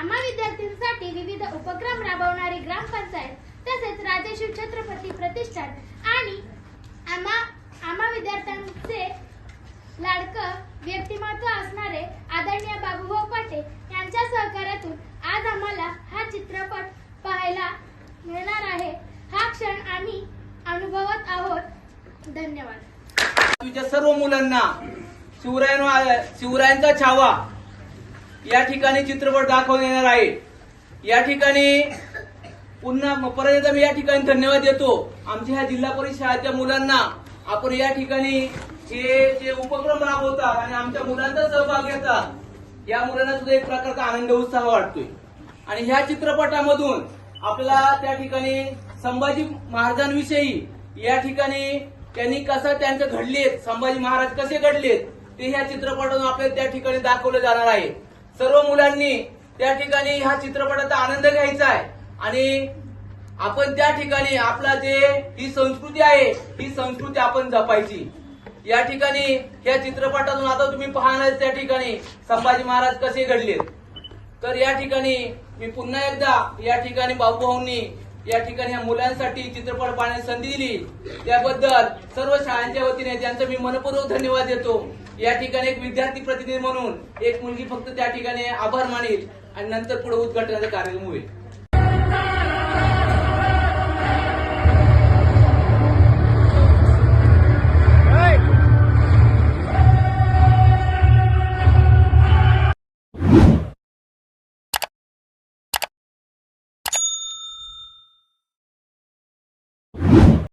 आम्हा विद्यार्थ्यांसाठी विविध उपक्रम राबवणारी ग्रामपंचायत तसेच राजेशिव छत्रपती प्रतिष्ठान आणि आम्हा आम्हा विद्यार्थ्यांचे लाडकं व्यक्तिमत्व असणारे आदरणीय बाबूभाऊ पाटे यांच्या सहकार्यातून आज आम्हाला हा चित्रपट पाहायला मिळणार आहे. हा क्षण आम्ही अनुभवत आहोत. धन्यवाद. तुझ्या सर्व मुलांना शिवराय शिवरायांचा छावा या ठिकाणी चित्रपट दाखवून येणार आहे. या ठिकाणी पुन्हा परत एकदा मी या ठिकाणी धन्यवाद देतो. आमच्या ह्या जिल्हा परिषद शाळेच्या मुलांना. आपण या ठिकाणी हे जे उपक्रम राबवतात आणि आमच्या मुलांचा सहभाग घेतात या मुलांना सुद्धा एक प्रकारचा आनंद उत्साह वाटतोय. आणि ह्या चित्रपटामधून आपल्याला त्या ठिकाणी संभाजी महाराजांविषयी या ठिकाणी त्यांनी कसं त्यांचं घडलेत संभाजी महाराज कसे घडलेत ते ह्या चित्रपटातून आपल्याला त्या ठिकाणी दाखवलं जाणार आहे. सर्व मुलांनी त्या ठिकाणी ह्या चित्रपटाचा आनंद घ्यायचा आहे. आणि आपण त्या ठिकाणी आपला जे ही संस्कृती आहे ही संस्कृती आपण जपायची. या ठिकाणी या चित्रपटातून आता तुम्ही पाहणार त्या ठिकाणी संभाजी महाराज कसे घडलेत. तर या ठिकाणी मी पुन्हा एकदा या ठिकाणी बाबूभाऊंनी या ठिकाणी या मुलांसाठी चित्रपट पाहण्याची संधी दिली. त्याबद्दल सर्व शाळांच्या वतीने त्यांचा मी मनपूर्वक धन्यवाद देतो. या ठिकाणी एक विद्यार्थी प्रतिनिधी म्हणून एक मुलगी फक्त त्या ठिकाणी आभार मानेल आणि नंतर पुढे उद्घाटनाचा कार्यक्रम होईल.